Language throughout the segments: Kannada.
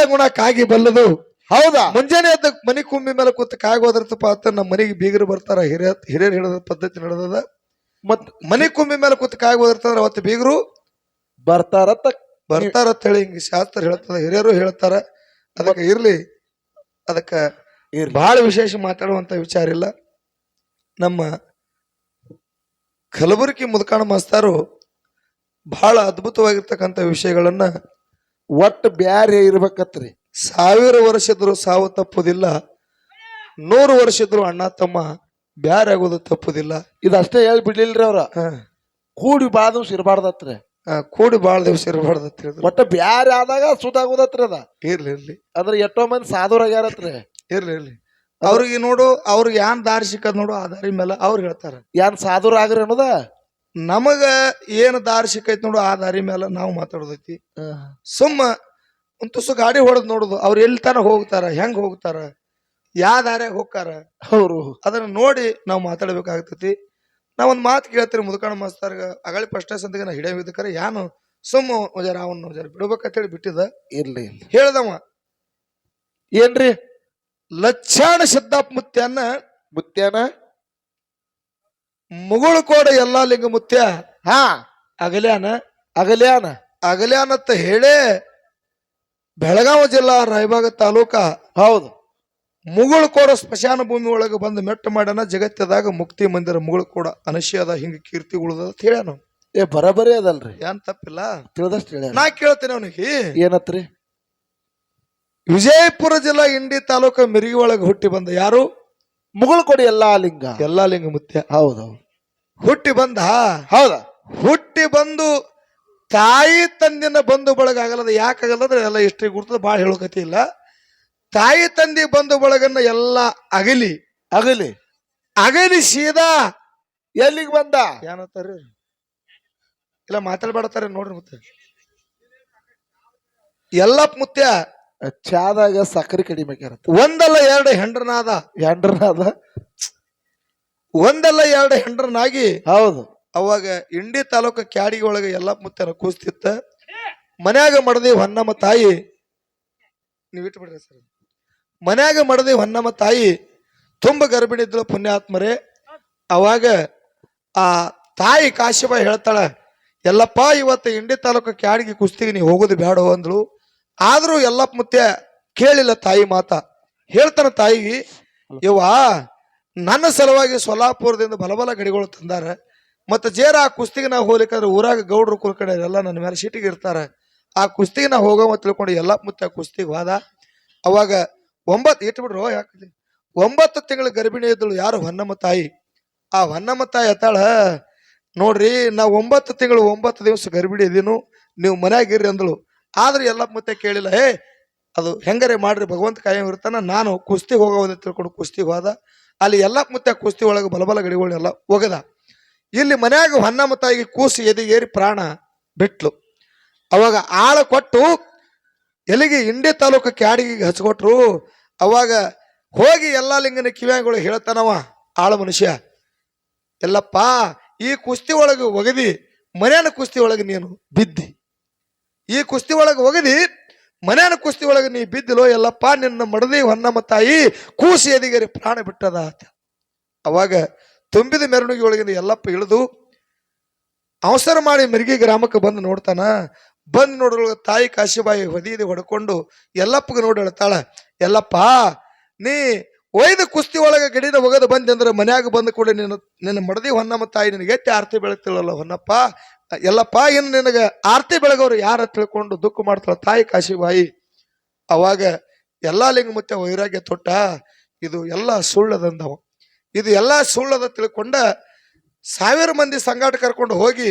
ಕಾಗದ ಗುಣ ಕಾಗಿ ಬಲ್ಲದು. ಹೌದಾ? ಮುಂಜಾನೆ ಎದ್ದ ಮನಿ ಕುಂಬಿ ಮೇಲೆ ಕೂತು ಕಾಗಿ ಹೋದ್ರಪ್ಪ ಅಂತ ನಮ್ಮ ಮನೆಗೆ ಬೀಗರು ಬರ್ತಾರ ಹಿರಿಯ ಹಿರಿಯರು ಹೇಳಿದ ಪದ್ಧತಿ ನಡೆದದ. ಮತ್ ಮನಿ ಕುಂಬಿ ಮೇಲೆ ಕೂತು ಕಾಗಿ ಹೋದಿರ್ತಾರ ಅವತ್ತು ಬೀಗರು ಬರ್ತಾರತ್ತ ಬರ್ತಾರ ಅಂತ ಹೇಳಿ ಹಿಂಗ ಶಾಸ್ತ್ರ ಹೇಳ್ತದ ಹಿರಿಯರು ಹೇಳ್ತಾರ. ಅದಕ್ಕೆ ಇರ್ಲಿ. ಅದಕ್ಕ. ಬಹಳ ವಿಶೇಷ ಮಾತಾಡುವಂತ ವಿಚಾರ ಇಲ್ಲ. ನಮ್ಮ ಕಲಬುರಗಿ ಮುದ್ಕಾಣ ಮಾಸ್ತಾರು ಬಹಳ ಅದ್ಭುತವಾಗಿರ್ತಕ್ಕಂಥ ವಿಷಯಗಳನ್ನ ಒಟ್ಟು ಬ್ಯಾರೆ ಇರ್ಬೇಕತ್ರಿ. ಸಾವಿರ ವರ್ಷದ್ರು ಸಾವು ತಪ್ಪುದಿಲ್ಲ. ನೂರು ವರ್ಷದ್ರು ಅಣ್ಣ ತಮ್ಮ ಬ್ಯಾರೆ ಆಗೋದು ತಪ್ಪುದಿಲ್ಲ. ಇದಷ್ಟೇ ಹೇಳಿ ಬಿಡ್ಲಿಲ್ರಿ ಅವ್ರ. ಹ, ಕೂಡಿ ಬಾಳ ದಿವ್ಸ ಇರಬಾರ್ದತ್ರಿ. ಕೂಡಿ ಬಾಳ ದಿವಸ ಇರಬಾರ್ದತ್ರಿ ಒಟ್ಟ ಬ್ಯಾರೆ ಆದಾಗ ಸುಧಾಗೋದತ್ರಿ ಅದ. ಇರ್ಲಿ ಇರ್ಲಿ. ಅದ್ರ ಎಷ್ಟೋ ಮಂದಿ ಸಾಧುರಾಗ್ಯಾರತ್ರಿ ಇರ್ಲಿ ಇರ್ಲಿ. ಅವ್ರಿಗೆ ನೋಡು ಅವ್ರಿಗೆ ಏನ್ ದಾರಿ ಸಿಕ್ಕದ್ ನೋಡು ಆ ದಾರಿ ಮೇಲೆ ಅವ್ರು ಹೇಳ್ತಾರ. ಏನ್ ಸಾಧುರಾಗ್ರಿ ಅನ್ನೋದ? ನಮಗ ಏನು ದಾರಿ ಸಿಕ್ಕೈತಿ ನೋಡು ಆ ದಾರಿ ಮೇಲೆ ನಾವು ಮಾತಾಡೋದೈತಿ. ಸುಮ್ಮ ಒಂದ್ ತುಸು ಗಾಡಿ ಹೊಡೆದ್ ನೋಡುದು ಅವ್ರು ಎಲ್ಲಿ ತನ ಹೋಗ್ತಾರ ಹೆಂಗ್ ಹೋಗ್ತಾರ ಯಾವ ದಾರ್ಯಾಗ ಹೋಗ್ತಾರ ಅವರು ಅದನ್ನ ನೋಡಿ ನಾವು ಮಾತಾಡ್ಬೇಕಾಗ್ತೈತಿ. ನಾವೊಂದ್ ಒಂದ್ ಮಾತು ಕೇಳ್ತೀರಿ ಮುದುಕಣ ಮಾಸ್ತಾರ್ಗ ಅಗಳಿ ಫಸ್ಟ್ ಸಂದಿಗೆ ನಾ ಹಿಡಿಯೋದಕ್ಕರೆ ಯಾನು ಸುಮ್ಮ ಜರ ಅವನ್ನ ಜರ ಬಿಡ್ಬೇಕಂತ ಹೇಳಿ ಬಿಟ್ಟಿದ ಇರ್ಲಿ. ಹೇಳ್ದವ ಏನ್ರಿ? ಲಚ್ಚಾಣ ಸಿದ್ದಪ್ಪ ಮುತ್ಯಾನ ಮುತ್ಯಾನ? ಮುಗುಳು ಕೋಡ ಎಲ್ಲಾ ಲಿಂಗ ಮುತ್ಯ. ಹಾ. ಅಗಲ್ಯಾನ ಅಗಲ್ಯಾನ ಅಗಲ್ಯಾನತ್ತ ಹೇಳೇ ಬೆಳಗಾವಿ ಜಿಲ್ಲಾ ರಾಯಬಾಗ ತಾಲೂಕ ಹೌದು. ಮುಗುಳು ಕೋಡ ಸ್ಮಶಾನ ಭೂಮಿ ಒಳಗೆ ಬಂದು ಮೆಟ್ಟ ಮಾಡ್ಯಾನ ಜಗತ್ತದಾಗ ಮುಕ್ತಿ ಮಂದಿರ ಮುಗುಳು ಕೋಡ ಅನಶ್ಯದ ಹಿಂಗ ಕೀರ್ತಿ ಉಳಿದ ಅಂತ ಹೇಳ್ಯಾನ ಏ ಬರಬರಿ ಅದಲ್ರಿ. ಏನ್ ತಪ್ಪಿಲ್ಲ? ತಿಳಿದಷ್ಟು ಹೇಳ ನಾ ಕೇಳ್ತೇನೆ ಅವನಿಗೆ. ಏನತ್ರಿ? ವಿಜಯಪುರ ಜಿಲ್ಲಾ ಇಂಡಿ ತಾಲೂಕ ಮಿರಿಗಿ ಒಳಗೆ ಹುಟ್ಟಿ ಬಂದ ಯಾರು? ಮುಗುಳು ಕೊಡಿ ಎಲ್ಲಾ ಲಿಂಗ. ಎಲ್ಲಾ ಲಿಂಗ ಮುತ್ಯ. ಹೌದು. ಹುಟ್ಟಿ ಬಂದ? ಹೌದ. ಹುಟ್ಟಿ ಬಂದು ತಾಯಿ ತಂದಿನ ಬಂಧು ಬಳಗ ಆಗಲ್ಲದ ಯಾಕಾಗಲ್ಲ ಅಂದ್ರೆ ಎಲ್ಲ ಇಷ್ಟೇ ಗುರ್ತದ ಭಾಳ ಹೇಳೋಕತಿ ಇಲ್ಲ. ತಾಯಿ ತಂದಿ ಬಂಧು ಬಳಗನ್ನ ಎಲ್ಲ ಅಗಲಿ. ಅಗಲಿ. ಅಗಲಿ ಸೀದಾ. ಎಲ್ಲಿಗೆ ಬಂದ? ಏನಂತಾರೆ? ಇಲ್ಲ ಮಾತಾಡ್ಬೇಡತಾರೆ ನೋಡ್ರಿ ಮತ್ತೆ. ಎಲ್ಲಪ್ಪ ಮುತ್ಯ. ಚಾದಾಗ ಸಕ್ಕರೆ ಕಡಿಮೆ ಆಗ್ಯಾರ ಒಂದಲ್ಲ ಎರಡು ಹೆಂಡ್ರನಾದ. ಹೆಂಡ್ರನಾದ? ಒಂದಲ್ಲ ಎರಡು ಹೆಂಡ್ರನಾಗಿ ಹೌದು. ಅವಾಗ ಇಂಡಿ ತಾಲೂಕು ಕ್ಯಾಡಿಗೆ ಒಳಗೆ ಎಲ್ಲ ಮುತ್ತನ ಕೂಸ್ತಿತ್ತ. ಮನ್ಯಾಗ ಮಡದಿ ಹೊನ್ನಮ್ಮ ತಾಯಿ ನೀವು ಇಟ್ಬಿಡ್ರಿ ಸರ್. ಮನ್ಯಾಗ ಮಡದಿ ಹೊನ್ನಮ್ಮ ತಾಯಿ ತುಂಬ ಗರ್ಭಿಣಿ ಇದ್ಳು ಪುಣ್ಯಾತ್ಮರೇ. ಅವಾಗ ಆ ತಾಯಿ ಕಾಶಿಬ ಹೇಳ್ತಾಳ ಎಲ್ಲಪ್ಪ ಇವತ್ತು ಇಂಡಿ ತಾಲೂಕು ಕ್ಯಾಡಿಗೆ ಕುಸ್ತಿಗೆ ನೀವು ಹೋಗೋದು ಬೇಡ ಅಂದ್ಳು. ಆದ್ರೂ ಎಲ್ಲಪ್ಪ ಮುತ್ಯ ಕೇಳಿಲ್ಲ ತಾಯಿ ಮಾತ. ಹೇಳ್ತಾನ ತಾಯಿ ಇವ ನನ್ನ ಸಲುವಾಗಿ ಸೊಲಾಪುರದಿಂದ ಬಲಬಲ ಗಡಿಗಳು ತಂದಾರ. ಮತ್ತು ಜೇರ ಆ ಕುಸ್ತಿಗೆ ನಾವು ಹೋಗ್ಲಿಕ್ಕಂದ್ರೆ ಊರಾಗ ಗೌಡರು ಕುರ್ಕಡೆ ಎಲ್ಲ ನನ್ನ ಮೇಲೆ ಸಿಟಿಗೆ ಇರ್ತಾರೆ. ಆ ಕುಸ್ತಿಗೆ ನಾ ಹೋಗೋ ತಿಳ್ಕೊಂಡು ಎಲ್ಲ ಆ ಕುಸ್ತಿಗೆ ಹೋದ. ಅವಾಗ ಒಂಬತ್ತು ಇಟ್ಬಿಡ್ರು ಯಾಕೆ ಒಂಬತ್ತು ತಿಂಗಳ ಗರ್ಭಿಣಿ ಇದ್ದಳು ಯಾರು ಹೊನ್ನಮ್ಮ ತಾಯಿ? ಆ ಹೊನ್ನಮ್ಮ ತಾಯಿ ಅತ್ತಾಳ ನೋಡ್ರಿ, ನಾ ಒಂಬತ್ತು ತಿಂಗಳು ಒಂಬತ್ತು ದಿವಸ ಗರ್ಭಿಣಿ ಇದೀನು, ನೀವು ಮನೆಯಾಗಿರ್ರಿ ಅಂದಳು. ಆದ್ರೆ ಎಲ್ಲ ಮತ್ತೆ ಕೇಳಿಲ್ಲ ಏ ಅದು ಹೆಂಗರೆ ಮಾಡ್ರಿ, ಭಗವಂತ ಕಾಯಂ ಇರ್ತಾನ ನಾನು ಕುಸ್ತಿ ಹೋಗೋದ ತಿಳ್ಕೊಂಡು ಕುಸ್ತಿಗೆ ಹೋದ. ಅಲ್ಲಿ ಎಲ್ಲ ಮತ್ತೆ ಕುಸ್ತಿ ಒಳಗೆ ಬಲಬಲ ಗಡಿಗಳನ್ನೆಲ್ಲ ಒಗದ. ಇಲ್ಲಿ ಮನ್ಯಾಗ ಹೊನ್ನ ಮುತ್ತಾಗಿ ಕೂಸಿ ಏರಿ ಪ್ರಾಣ ಬಿಟ್ಲು. ಅವಾಗ ಆಳ ಕೊಟ್ಟು ಎಲ್ಲಿಗೆ ಇಂಡಿ ತಾಲೂಕು ಕ್ಯಾಡಿಗೆ ಹಚ್ಕೊಟ್ರು. ಅವಾಗ ಹೋಗಿ ಎಲ್ಲಾ ಲಿಂಗನ ಕಿವ್ಯಾಗಳು ಹೇಳ್ತಾನವ, ಆಳ ಮನುಷ್ಯ, ಎಲ್ಲಪ್ಪ, ಈ ಕುಸ್ತಿ ಒಳಗೆ ಒಗದಿ, ಮನೆಯನ ಕುಸ್ತಿ ಒಳಗೆ ನೀನು ಬಿದ್ದಿ. ಈ ಕುಸ್ತಿ ಒಳಗೆ ಒಗದಿ ಮನೆಯನ್ನು ಕುಸ್ತಿ ಒಳಗೆ ನೀ ಬಿದ್ದಿಲೋ, ಎಲ್ಲಪ್ಪ, ನಿನ್ನ ಮಡದಿ ಹೊನ್ನಮ್ಮ ತಾಯಿ, ಕೂಸಿ ಎದಿಗೇರಿ, ಪ್ರಾಣ ಬಿಟ್ಟದ ಅವಾಗ ತುಂಬಿದ ಮೆರವಣಿಗೆ ಒಳಗಿನ ಎಲ್ಲಪ್ಪ ಇಳಿದು, ಅವಸರ ಮಾಡಿ ಮಿರ್ಗಿ ಗ್ರಾಮಕ್ಕೆ ಬಂದು ನೋಡ್ತಾನ. ಬಂದು ನೋಡ್ರೊಳಗ ತಾಯಿ ಕಾಶಿಬಾಯಿ ಹೊದಿಯದೆ ಹೊಡ್ಕೊಂಡು, ಎಲ್ಲಪ್ಪಗೆ ನೋಡಿ ಹೇಳ್ತಾಳ, ಎಲ್ಲಪ್ಪ, ನೀ ಒಯ್ದ ಕುಸ್ತಿ ಒಳಗೆ ಗಡಿನ ಒಗದು ಬಂದೆ ಅಂದ್ರೆ ಮನ್ಯಾಗ ಬಂದ ಕೂಡ ನಿನ್ನ ನಿನ್ನ ಮಡದಿ ಹೊನ್ನಮ್ಮ ತಾಯಿ ನಿನಗೆ ಎತ್ತಿ ಆರತಿ ಬೆಳಗ್ತಿಳಲ್ಲ ಹೊನ್ನಪ್ಪ. ಎಲ್ಲಪ್ಪ, ಇನ್ನು ನಿನಗೆ ಆರತಿ ಬೆಳಗವ್ರು ಯಾರ ತಿಳ್ಕೊಂಡು ದುಃಖ ಮಾಡ್ತಾಳ ತಾಯಿ ಕಾಶಿಬಾಯಿ. ಅವಾಗ ಎಲ್ಲ ಮತ್ತೆ ವೈರಾಗ್ಯ ತೊಟ್ಟ, ಇದು ಎಲ್ಲ ಸುಳ್ಳದಂದವ. ಇದು ಎಲ್ಲ ಸುಳ್ಳದ ತಿಳ್ಕೊಂಡ ಸಾವಿರ ಮಂದಿ ಸಂಗಾಟ ಕರ್ಕೊಂಡು ಹೋಗಿ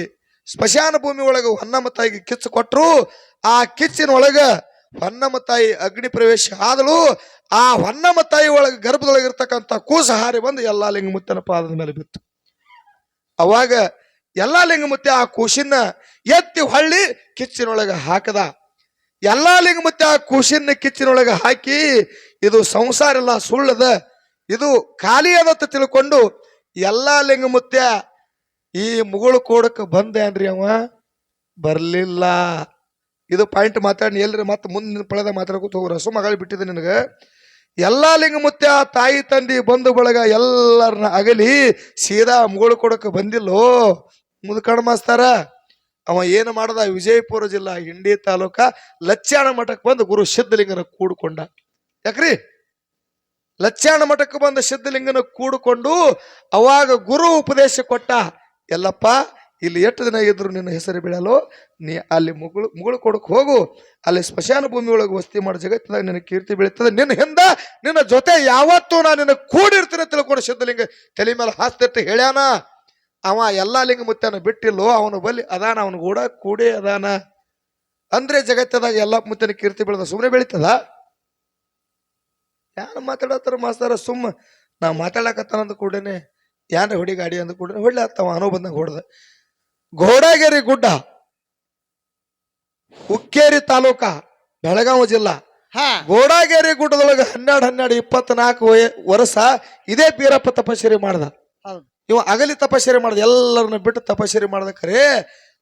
ಸ್ಮಶಾನ ಭೂಮಿ ಒಳಗೆ ಹೊನ್ನಮ್ಮ ತಾಯಿಗೆ ಕಿಚ್ಚು ಕೊಟ್ರು. ಆ ಕಿಚ್ಚಿನ ಒಳಗ ಹೊನ್ನಮ್ಮ ತಾಯಿ ಅಗ್ನಿ ಪ್ರವೇಶ ಆದಳು, ಆ ಹೊನ್ನಮ್ಮ ತಾಯಿ ಒಳಗೆ ಗರ್ಭದೊಳಗಿರ್ತಕ್ಕಂಥ ಕೂಸ ಹಾರಿ ಬಂದು ಎಲ್ಲಾ ಲಿಂಗಮುತ್ತನ ಪಾದದ ಮೇಲೆ ಬಿತ್ತು. ಅವಾಗ ಎಲ್ಲಾ ಲಿಂಗಮುತ್ತೆ ಆ ಕೂಸಿನ ಎತ್ತಿ ಹೊಳ್ಳಿ ಕಿಚ್ಚಿನೊಳಗೆ ಹಾಕದ. ಎಲ್ಲಾ ಲಿಂಗಮುತ್ತೆ ಆ ಕೂಸಿನ ಕಿಚ್ಚಿನೊಳಗೆ ಹಾಕಿ, ಇದು ಸಂಸಾರ ಎಲ್ಲ ಸುಳ್ಳದ, ಇದು ಖಾಲಿ ಅದತ್ತ ತಿಳ್ಕೊಂಡು ಎಲ್ಲಾ ಲಿಂಗಮುತ್ಯ ಈ ಮುಗುಳು ಕೋಡಕ್ಕೆ ಬಂದೇನ್ರಿ ಅವ? ಬರ್ಲಿಲ್ಲ. ಇದು ಪಾಯಿಂಟ್ ಮಾತಾಡಿ ಎಲ್ರಿ ಮತ್ತೆ ಮುಂದಿನ ಪಳೆದ ಮಾತಾಡ್ಕೊತ ಹೋಗ್ರ ರಸು ಮಗಳು ಬಿಟ್ಟಿದೆ ನಿನಗೆ. ಎಲ್ಲ ಲಿಂಗ ಮುತ್ಯ ತಾಯಿ ತಂದಿ ಬಂಧು, ಬಳಗ ಎಲ್ಲರನ್ನ ಅಗಲಿ ಸೀದಾ ಮುಗುಳು ಕೊಡಕ್ಕೆ ಬಂದಿಲ್ಲೋ. ಮುದುಕಣ ಮಾಸ್ತಾರ, ಅವ ಏನು ಮಾಡದ? ವಿಜಯಪುರ ಜಿಲ್ಲಾ, ಹಿಂಡಿ ತಾಲೂಕ ಲಚ್ಚಾಣ ಮಠಕ್ಕೆ ಬಂದು ಗುರು ಸಿದ್ಧಲಿಂಗನ ಕೂಡ್ಕೊಂಡ. ಯಾಕ್ರಿ? ಲಚ್ಚಾಣ ಮಠಕ್ಕೆ ಬಂದ ಸಿದ್ಧಲಿಂಗನ ಕೂಡಿಕೊಂಡು ಅವಾಗ ಗುರು ಉಪದೇಶ ಕೊಟ್ಟ. ಎಲ್ಲಪ್ಪ ಇಲ್ಲಿ ಎಷ್ಟು ದಿನ ಇದ್ರು ನಿನ್ನ ಹೆಸರು ಬೀಳಲು ನೀ ಅಲ್ಲಿ ಮುಗುಳು ಮುಗುಳು ಕೊಡಕ್ಕೆ ಹೋಗು. ಅಲ್ಲಿ ಸ್ಮಶಾನ ಭೂಮಿ ಒಳಗೆ ವಸ್ತಿ ಮಾಡೋ. ಜಗತ್ತಿನಾಗ ನಿನ್ನ ಕೀರ್ತಿ ಬೀಳ್ತದೆ. ನಿನ್ನ ಹಿಂದೆ ನಿನ್ನ ಜೊತೆ ಯಾವತ್ತೂ ನಾನು ನಿನ್ನ ಕೂಡಿರ್ತೀನಿ ತಿಳ್ಕೊಂಡು ಸಿದ್ಧಲಿಂಗ ತಲೆ ಮೇಲೆ ಹಾಸ್ತಿರ್ತಿ ಹೇಳ್ಯಾನ. ಅವ ಎಲ್ಲ ಲಿಂಗ ಮುತ್ಯಾನ ಬಿಟ್ಟಿಲ್ಲೋ, ಅವನು ಬಲ್ಲಿ ಅದಾನ, ಅವನು ಕೂಡ ಕೂಡೇ ಅದಾನ. ಅಂದ್ರೆ ಜಗತ್ತದಾಗ ಎಲ್ಲ ಮುತ್ತನ ಕೀರ್ತಿ ಬೆಳೆದ ಸುಮ್ಮನೆ ಬೆಳೀತದ? ಯಾರು ಮಾತಾಡತ್ತಾರ ಮಾಸ್ತಾರ? ಸುಮ್ಮ ನಾ ಮಾತಾಡಕತ್ತಾನ ಅಂದ ಕೂಡನೆ ಯಾರ ಹೊಡಿ ಗಾಡಿ ಅಂದ ಕೂಡನೆ ಹೊಳ್ಳೆ ಅತ್ತವ ಅನೋ ಬಂದಾಗ ಹೊಡೆದ. ಘೋಡಾಗೇರಿ ಗುಡ್ಡ ಹುಕ್ಕೇರಿ ತಾಲೂಕ ಬೆಳಗಾವಿ ಜಿಲ್ಲಾ. ಹಾ. ಗೋಡಾಗೇರಿ ಗುಡ್ಡದೊಳಗೆ ಹನ್ನೆರಡು ಹನ್ನೆರಡು ಇಪ್ಪತ್ನಾಲ್ಕು ವರ್ಷ ಇದೇ ಬೀರಪ್ಪ ತಪಶ್ಚರಿ ಮಾಡ್ದ. ಇವ ಅಗಲಿ ತಪಶ್ಚರಿ ಮಾಡ್ದ ಎಲ್ಲರನ್ನ ಬಿಟ್ಟು ತಪಶ್ಚರಿ ಮಾಡ್ದ ತಪಸ್ಸರಿ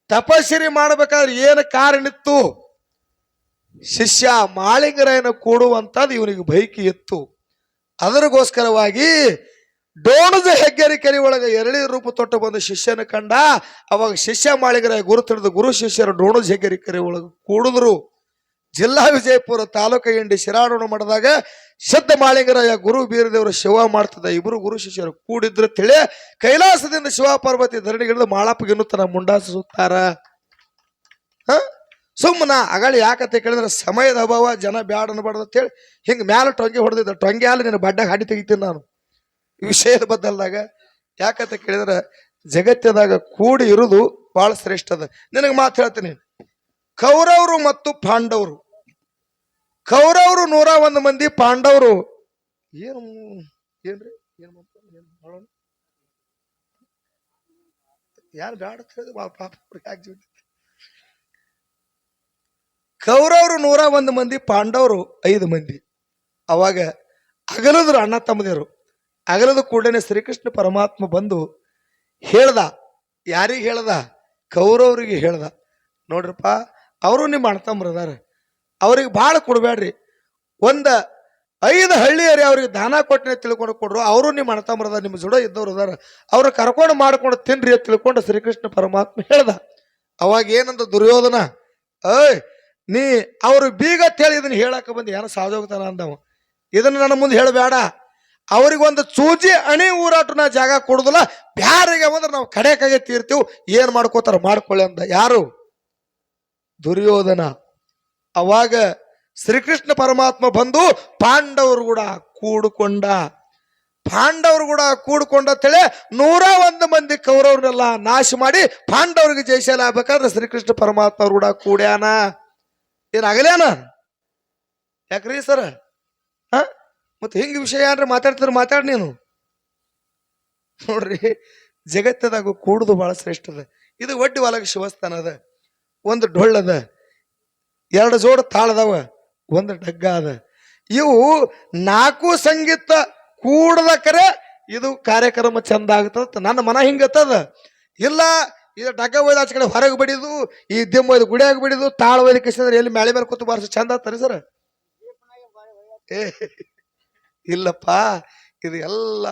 ತಪಶ್ಚರಿ ಮಾಡ್ಬೇಕಾದ್ರೆ ಏನು ಕಾರಣ ಇತ್ತು? ಶಿಷ್ಯ ಮಾಳಿಂಗರಾಯನ ಕೂಡುವಂತದ್ದು ಇವನಿಗೆ ಬೈಕಿ ಇತ್ತು. ಅದರಿಗೋಸ್ಕರವಾಗಿ ಡೋಣದ ಹೆಗ್ಗರಿ ಕೆರೆ ಒಳಗೆ ಎರಳಿ ರೂಪ ತೊಟ್ಟು ಬಂದ ಶಿಷ್ಯನ ಕಂಡ ಅವಾಗ ಶಿಷ್ಯ ಮಾಳಿಗರ ಗುರು ತಿಳಿದು ಗುರು ಶಿಷ್ಯರು ಡೋಣದ ಹೆಗ್ಗರಿ ಕೆರೆ ಒಳಗೆ ಕೂಡಿದ್ರು. ಜಿಲ್ಲಾ ವಿಜಯಪುರ ತಾಲೂಕು ಇಂಡಿ ಶಿರಾಡೋಣ ಮಾಡಿದಾಗ ಸಿದ್ಧ ಮಾಳಿಂಗರಾಯ ಗುರು ಬೀರದೇವರು ಶಿವ ಮಾಡ್ತದ ಇಬ್ಬರು ಗುರು ಶಿಷ್ಯರು ಕೂಡಿದ್ರು ತಿಳಿ ಕೈಲಾಸದಿಂದ ಶಿವ ಪಾರ್ವತಿ ಮಾಳಪ್ಪ ಮಾಳಪ್ಪಗಿನ್ನು ತನ್ನ ಮುಂಡಾಸ ಸುತ್ತಾರ ಹ? ಸುಮ್ಮನ ಅಗಳಿ ಯಾಕತ್ತೆ ಕೇಳಿದ್ರೆ ಸಮಯದ ಅಭಾವ, ಜನ ಬ್ಯಾಡ ಅನ್ಬಾರ್ದು ಅಂತೇಳಿ ಹಿಂಗೆ ಮ್ಯಾಲ ಟೊಂಗೆ ಹೊಡೆದಿದ್ದ. ಟೊಂಗೆ ಆಲ್ ನಿನ್ನ ಬಡ್ಡ ಹಾಡಿ ತೆಗಿತೀನಿ ನಾನು. ವಿಷಯದ ಬದಲ್ದಾಗ ಯಾಕಂತ ಕೇಳಿದ್ರೆ ಜಗತ್ತದಾಗ ಕೂಡಿ ಇರುವುದು ಬಹಳ ಶ್ರೇಷ್ಠ ಅದ. ನಿನಗೆ ಮಾತು ಹೇಳ್ತೀನಿ. ಕೌರವರು ಮತ್ತು ಪಾಂಡವರು. ಕೌರವರು ನೂರ ಒಂದು ಮಂದಿ, ಪಾಂಡವರು. ಏನು ಏನ್ರಿ? ಏನ್ ಮಾಡೋಣ? ಯಾರು ಬ್ಯಾಡ ಪಾಪ ಕೌರವರು ನೂರ ಒಂದು ಮಂದಿ, ಪಾಂಡವರು ಐದು ಮಂದಿ. ಅವಾಗ ಅಗಲದ್ರು ಅಣ್ಣ ತಮ್ಮದಿರು. ಅಗಲದ ಕೂಡಲೇ ಶ್ರೀಕೃಷ್ಣ ಪರಮಾತ್ಮ ಬಂದು ಹೇಳ್ದ. ಯಾರಿಗೆ ಹೇಳ್ದ? ಕೌರವರಿಗೆ ಹೇಳ್ದ. ನೋಡ್ರಪ್ಪ, ಅವರು ನಿಮ್ಮ ಅಣ್ತಂಬ್ರದಾರ ಅವ್ರಿಗೆ ಭಾಳ ಕೊಡಬೇಡ್ರಿ ಒಂದ ಐದು ಹಳ್ಳಿಯರಿ ಅವ್ರಿಗೆ ದಾನ ಕೊಟ್ಟನೆ ತಿಳ್ಕೊಂಡು ಕೊಡ್ರು. ಅವರು ನಿಮ್ಮ ಅಣ್ತಂಬ್ರದ ನಿಮ್ಮ ಜುಡ ಇದ್ದವ್ರು ಅದಾರ ಅವ್ರ ಕರ್ಕೊಂಡು ಮಾಡ್ಕೊಂಡು ತಿನ್ರಿ ಅಂತ ತಿಳ್ಕೊಂಡು ಶ್ರೀಕೃಷ್ಣ ಪರಮಾತ್ಮ ಹೇಳ್ದ. ಅವಾಗ ಏನಂತ ದುರ್ಯೋಧನ, ಏಯ್, ನೀ ಅವ್ರು ಬೀಗ ಹೇಳಿ ಇದನ್ನ ಹೇಳಕ್ಕೆ ಬಂದು. ಯಾರು ಸಾಜೋಗ್ತಾನ ಅಂದವ. ಇದನ್ನ ನನ್ನ ಮುಂದೆ ಹೇಳಬೇಡ. ಅವ್ರಿಗೊಂದು ಚೂಜಿ ಅಣಿ ಊರಾಟ ಜಾಗ ಕೊಡುದಿಲ್ಲ. ಬ್ಯಾರಿಗೆ ಬಂದ್ರೆ ನಾವು ಕಡೆಕಾಗೆ ತೀರ್ತೀವಿ. ಏನು ಮಾಡ್ಕೋತಾರ ಮಾಡ್ಕೊಳ್ಳಿ ಅಂದ ಯಾರು? ದುರ್ಯೋಧನ. ಅವಾಗ ಶ್ರೀಕೃಷ್ಣ ಪರಮಾತ್ಮ ಬಂದು ಪಾಂಡವರು ಕೂಡ ಕೂಡಿಕೊಂಡ. ಪಾಂಡವರು ಕೂಡ ಕೂಡಿಕೊಂಡ ಅಂತೇಳಿ ನೂರ ಒಂದು ಮಂದಿ ಕೌರವ್ರನ್ನೆಲ್ಲ ನಾಶ ಮಾಡಿ ಪಾಂಡವರಿಗೆ ಜಯಶಾಲ ಆಗ್ಬೇಕಾದ್ರೆ ಶ್ರೀಕೃಷ್ಣ ಪರಮಾತ್ಮ ಕೂಡ ಕೂಡ್ಯಾನ. ಏನಾಗಲೇನ ಯಾಕ್ರಿ ಸರ್? ಮತ್ತೆ ಹೆಂಗ ವಿಷಯ ಏನಾರ ಮಾತಾಡ್ತಾರ ಮಾತಾಡಿ ನೀನು. ನೋಡ್ರಿ, ಜಗತ್ತದಾಗ ಕೂಡುದು ಬಹಳ ಶ್ರೇಷ್ಠ ಅದ. ಇದು ಒಡ್ಡಿ ಒಳಗೆ ಶಿವಸ್ಥಾನ ಅದ. ಒಂದು ಡೊಳ್ಳದ ಎರಡು ಜೋಡ ತಾಳದವ ಒಂದು ಡಗ್ಗ ಅದ. ಇವು ನಾಲ್ಕು ಸಂಗೀತ ಕೂಡದ ಕರೆ ಇದು ಕಾರ್ಯಕ್ರಮ ಚಂದ ಆಗ್ತದ ನನ್ನ ಮನ ಹಿಂಗತ್ತದ ಇಲ್ಲ ಇದು ಡಗ್ಗ ಒಯ್ದು ಆಚೆ ಕಡೆ ಹೊರಗೆ ಬಿಡಿದು, ಈ ದಿಮ್ಮ ಒಯ್ದು ಗುಡಿಯಾಗ ಬಿಡಿದು, ತಾಳ ಒಯ್ದು ಕಸಿದ್ರೆ ಎಲ್ಲಿ ಮೇಳೆ ಮೇಲೆ ಕೂತು ಬಾರಿಸಿ ಚಂದ ಆಗ್ತಾರೆ ಸರ್? ಏ ಇಲ್ಲಪ್ಪ, ಇದು ಎಲ್ಲ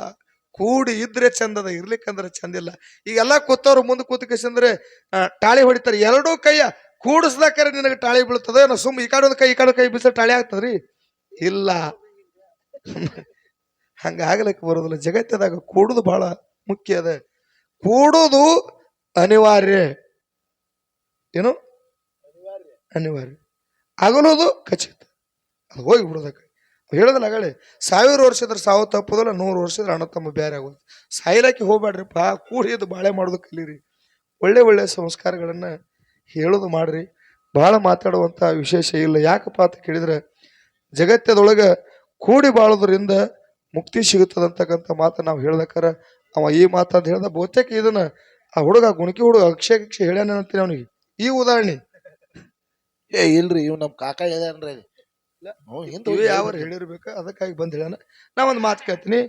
ಕೂಡಿ ಇದ್ರೆ ಚಂದದ ಇರ್ಲಿಕ್ಕಂದ್ರೆ ಚಂದಿಲ್ಲ ಈಗೆಲ್ಲ ಕೂತವ್ರು ಮುಂದೆ ಕೂತು ಕಸಿಂದ್ರೆ ಟಾಳಿ ಹೊಡಿತಾರೆ. ಎರಡೂ ಕೈಯ ಕೂಡಿಸ್ದಾಕರೆ ನಿನಗೆ ಟಾಳಿ ಬೀಳ್ತದೆ ನಾ ಸುಮ್ಮ ಈ ಕಡೆ ಒಂದು ಕೈ, ಈ ಕಡೆ ಕೈ ಬಿಸಿಲು ಟಾಳಿ ಆಗ್ತದ್ರಿ? ಇಲ್ಲ. ಹಂಗಾಗ್ಲಿಕ್ಕೆ ಬರೋದಿಲ್ಲ. ಜಗತ್ತದಾಗ ಕೂಡುದು ಬಹಳ ಮುಖ್ಯ ಅದ. ಕೂಡುದು ಅನಿವಾರ್ಯ. ಏನು? ಅನಿವಾರ್ಯ. ಅಗಲುದು ಖಚಿತ. ಅದು ಹೋಗಿ ಬಿಡೋದಕ್ಕೆ. ಹೇಳೋದಿಲ್ಲ ಹೇಳಿ ಸಾವಿರ ವರ್ಷದ್ರ ಸಾವು ತಪ್ಪೋದಲ್ಲ, ನೂರು ವರ್ಷದ್ರ ಅಣ್ಣ ತಮ್ಮ ಬೇರೆ ಆಗೋದು. ಸಾಯಿಲಾಕಿ ಹೋಗ್ಬೇಡ್ರಿಪ್ಪ ಇದು ಬಾಳೆ ಮಾಡೋದು ಕಲೀರಿ. ಒಳ್ಳೆ ಒಳ್ಳೆ ಸಂಸ್ಕಾರಗಳನ್ನು ಹೇಳೋದು ಮಾಡ್ರಿ. ಭಾಳ ಮಾತಾಡುವಂಥ ವಿಶೇಷ ಇಲ್ಲ. ಯಾಕಪ್ಪ ಅಂತ ಕೇಳಿದ್ರೆ, ಜಗತ್ತದೊಳಗೆ ಕೂಡಿ ಬಾಳೋದ್ರಿಂದ ಮುಕ್ತಿ ಸಿಗುತ್ತದೆ ಅಂತಕ್ಕಂಥ ಮಾತು ನಾವು ಹೇಳ್ದಕ್ಕಾರ, ಅವ ಈ ಮಾತಂತ ಹೇಳ್ದ ಬಹುತೇಕ ಇದನ್ನ ಆ ಹುಡುಗ ಗುಣಕಿ ಹುಡುಗ ಅಕ್ಷಯ ಗಿಕ್ಷೆ ಹೇಳ್ಯಾನ ಅಂತೀನಿ ಅವನಿಗೆ. ಈ ಉದಾಹರಣೆ. ಏ ಇಲ್ರಿ, ಇವ್ ನಮ್ಮ ಕಾಕ ಹೇಳ್ಯಾನ್ರಿ. ಯಾವ ಹೇಳಿರ್ಬೇಕು ಅದಕ್ಕಾಗಿ ಬಂದ್ ಹೇಳ್ಯಾನ ನಾ ಒಂದು ಮಾತು ಕೇಳ್ತೀನಿ.